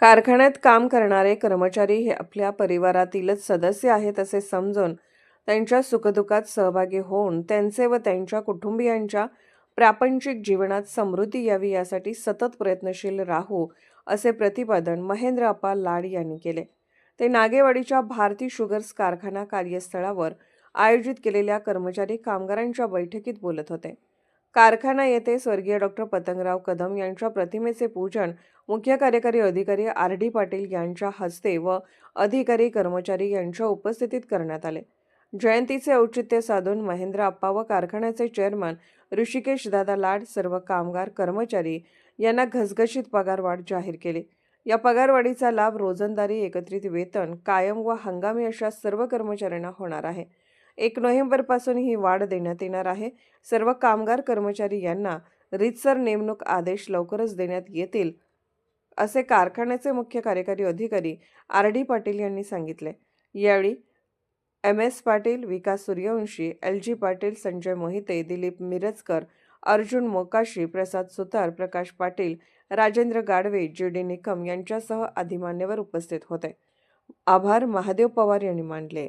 कारखान्यात काम करणारे कर्मचारी हे आपल्या परिवारातीलच सदस्य आहेत असे समजून त्यांच्या सुखदुःखात सहभागी होऊन त्यांचे व त्यांच्या कुटुंबियांच्या प्रापंचिक जीवनात समृद्धी यावी यासाठी सतत प्रयत्नशील राहू असे प्रतिपादन महेंद्र अपा लाड यांनी केले. ते नागेवाडीच्या भारती शुगर्स कारखाना कार्यस्थळावर आयोजित केलेल्या कर्मचारी कामगारांच्या बैठकीत बोलत होते. कारखाना येथे स्वर्गीय डॉक्टर पतंगराव कदम यांच्या प्रतिमेचे पूजन मुख्य कार्यकारी अधिकारी आर डी पाटील यांच्या हस्ते व अधिकारी कर्मचारी यांच्या उपस्थितीत करण्यात आले. जयंतीचे औचित्य साधून महेंद्र आप्पा व कारखान्याचे चेअरमन ऋषिकेश दादा लाड सर्व कामगार कर्मचारी यांना घसघशीत पगारवाढ जाहीर केली. या पगारवाढीचा लाभ रोजंदारी एकत्रित वेतन कायम व हंगामी अशा सर्व कर्मचाऱ्यांना होणार आहे. एक नोव्हेंबरपासून ही वाढ देण्यात येणार आहे. सर्व कामगार कर्मचारी यांना रीतसर नेमणूक आदेश लवकरच देण्यात येतील असे कारखान्याचे मुख्य कार्यकारी अधिकारी आर डी पाटील यांनी सांगितले. यावेळी M S Patil Vikas Suryavanshi L G Patil Sanjay Mohite Dilip Mirajkar Arjun Mokashi Prasad Sutar Prakash Patil Rajendra Gadve G D Nikam यांच्यासह आदी मान्यवर उपस्थित होते. आभार महादेव पवार यांनी मानले.